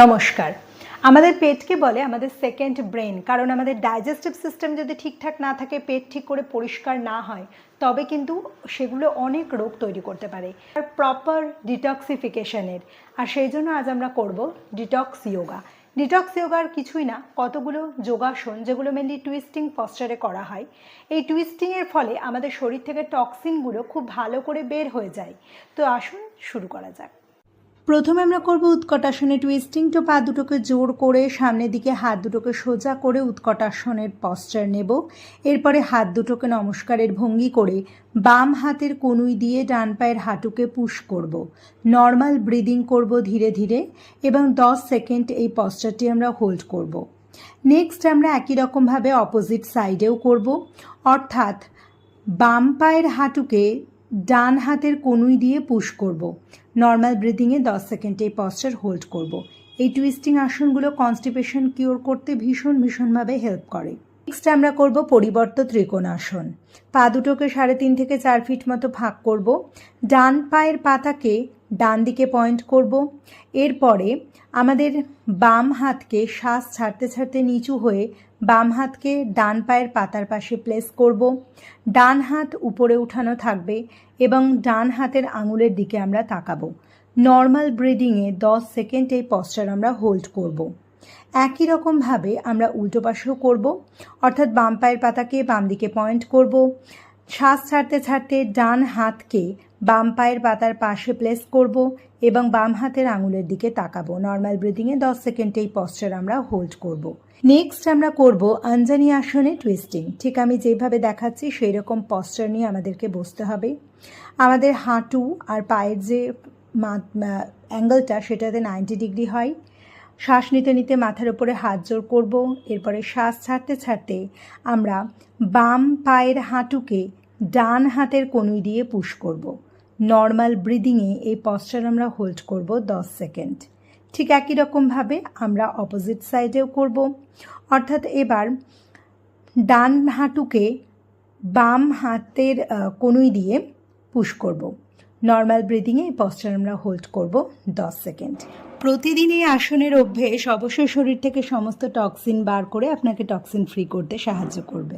নমস্কার। আমাদের পেটকে বলে আমাদের সেকেন্ড ব্রেন কারণ আমাদের ডাইজেস্টিভ সিস্টেম যদি ঠিকঠাক না থাকে, পেট ঠিক করে পরিষ্কার না হয়, তবে কিন্তু সেগুলো অনেক রোগ তৈরি করতে পারে। আর প্রপার ডিটক্সিফিকেশনের আর সেই জন্য আজ আমরা করব ডিটক্স ইয়োগা ডিটক্স ইয়োগার কিছুই না, কতগুলো যোগাসন, যেগুলো মেনলি টুইস্টিং পশ্চারে করা হয়। এই টুইস্টিংয়ের ফলে আমাদের শরীর থেকে টক্সিনগুলো খুব ভালো করে বের হয়ে যায়। তো আসুন শুরু করা যাক। প্রথমে আমরা করব উৎকটাসনে টুইস্টিং তো পা দুটোকে জোর করে সামনের দিকে, হাত দুটোকে সোজা করে উৎকটাসনের পশ্চার নেব। এরপরে হাত দুটোকে নমস্কারের ভঙ্গি করে বাম হাতের কনুই দিয়ে ডান পায়ের হাঁটুকে পুশ করব। নর্মাল ব্রিদিং করব ধীরে ধীরে এবং দশ সেকেন্ড এই পশ্চারটি আমরা হোল্ড করব। নেক্সট আমরা একই রকমভাবে অপোজিট সাইডেও করব। অর্থাৎ বাম পায়ের হাঁটুকে ডান হাতের কনুই দিয়ে পুশ করব। নর্মাল ব্রিদিংয়ে দশ সেকেন্ড এই পশ্চার হোল্ড করব। এই টুইস্টিং আসনগুলো কনস্টিপেশন কিওর করতে ভীষণ ভীষণভাবে হেল্প করে। নেক্সট আমরা করব পরিবর্ত ত্রিকোণাসন পা দুটোকে সাড়ে তিন থেকে চার ফিট মতো ভাগ করব। ডান পায়ের পাতাকে ডান দিকে পয়েন্ট করব। এরপরে আমাদের বাম হাতকে শ্বাস ছাড়তে ছাড়তে নিচু হয়ে বাম হাতকে ডান পায়ের পাতার পাশে প্লেস করব। ডান হাত উপরে উঠানো থাকবে এবং ডান হাতের আঙুলের দিকে আমরা তাকাবো। নর্মাল ব্রিদিংয়ে দশ সেকেন্ড এই পশ্চার আমরা হোল্ড করব। একই রকমভাবে আমরা উল্টো পাশেও করব, অর্থাৎ বাম পায়ের পাতাকে বাম দিকে পয়েন্ট করব। শ্বাস ছাড়তে ছাড়তে ডান হাতকে বাম পায়ের পাতার পাশে প্লেস করব এবং বাম হাতের আঙুলের দিকে তাকাবো। নর্মাল ব্রিদিংয়ে দশ সেকেন্ড এই পশ্চার আমরা হোল্ড করব। নেক্সট আমরা করব আঞ্জানি আসনে টুইস্টিং ঠিক আমি যেভাবে দেখাচ্ছি সেই রকম পশ্চার নিয়ে আমাদেরকে বসতে হবে। আমাদের হাঁটু আর পায়ের যে অ্যাঙ্গেলটা সেটাতে নাইনটি ডিগ্রি হয়। শ্বাস নিতে নিতে মাথার উপরে হাত জোর করব, এরপরে শ্বাস ছাড়তে ছাড়তে আমরা বাম পায়ের হাঁটুকে ডান হাতের কনুই দিয়ে পুশ করব। নর্মাল ব্রিদিংয়ে এই পশ্চার আমরা হোল্ড করব দশ সেকেন্ড। ঠিক একই রকমভাবে আমরা অপোজিট সাইডেও করব। অর্থাৎ এবার ডান হাঁটুকে বাম হাতের কনুই দিয়ে পুশ করব। নর্মাল ব্রিদিংয়ে এই পশ্চার আমরা হোল্ড করব দশ সেকেন্ড প্রতিদিন এই আসনের অভ্যেস অবশ্যই শরীর থেকে সমস্ত টক্সিন বার করে আপনাকে টক্সিন ফ্রি করতে সাহায্য করবে।